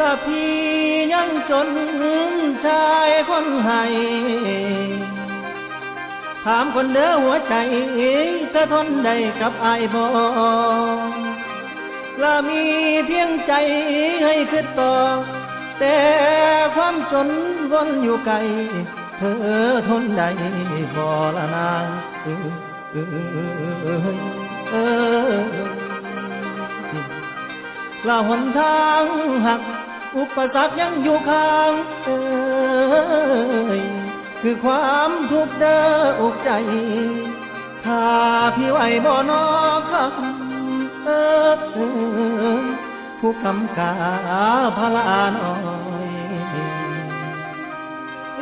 ละพี่ยังจนชายคนให้ถามคนเด้อหัวใจเธอทนได้กับไอายบอละมีเพียงใจให้คิดต่อ แต่ความจนวนอยู่ไกล เธอทนได้บ่ละนางเออเออเออเออละหนทางหัก อุปสรรคยังอยู่ข้างเอ้ยคือความทุกข์เด้ออกใจ ถ้าพี่ไหวบ่นอคำเออเออผู้กำกาพลาน้อย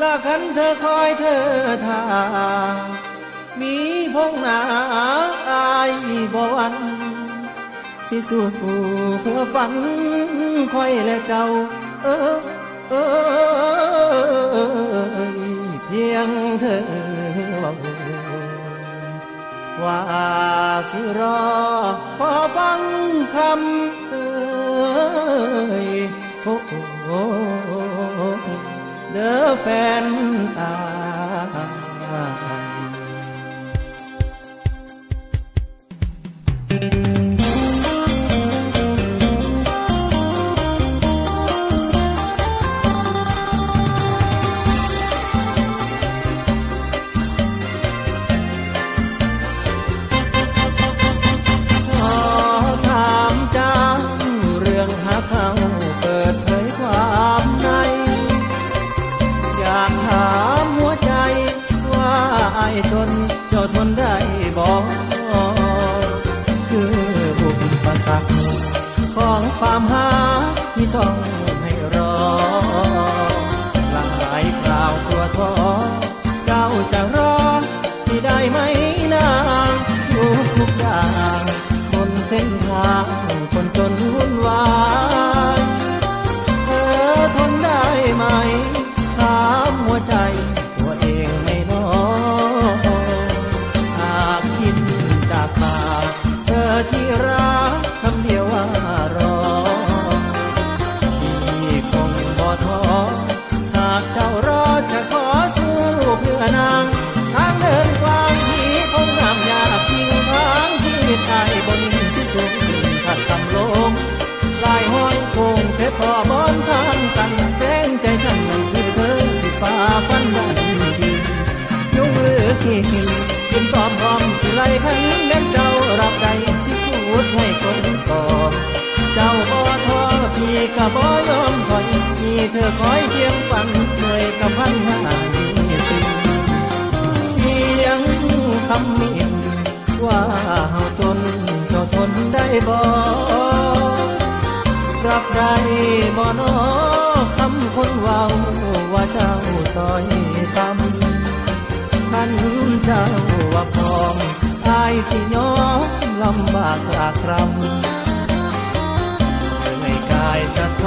ละคันเธอคอยเธอทามีพงหนาอายบ่วัน สิสู้เพื่อฝันคอยและเจ้า เออเออเพียงเธอว่าสิรอพอฟังคำเอยโอ้โอ้เด้อแฟนตาามหาที่ต้องให้รอหลายคราวตัวท้อเจ้าจะรอ คงเทพอบอนทางกันแป้งใจฉันนั้นคือเธอสิฟ้าฟันดันดียกมือขี้กินตอมพร้อมสิไลขันแม่เจ้ารับใดสิพูดให้คนต่อเจ้าบ่ท้อพี่ก็บ่ยอมถอยมีเธอคอยเคียงฝันเหนื่อยกับพันหานี้สิเสียงคำมิ่นว่าเฮาจนเจ้าทนได้บ่ รับได้บ่นอคำคนเว้าว่าเจ้าต้อยต่ำท่านเจ้าว่าพร้อมอายสิยอมลำบากลากรำในกายจะท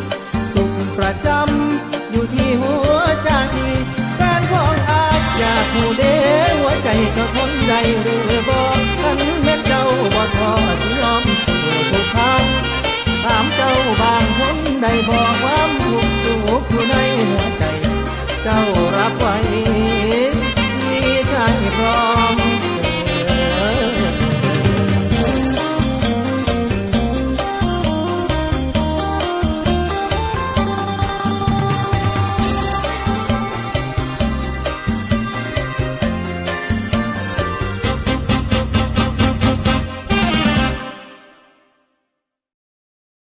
ำสุขประจำอยู่ที่หัวใจแฟนของอายอยากหูเด้หัวใจก็ทนได้หรือบอกท่านแม่นเจ้าบ่ทอสิ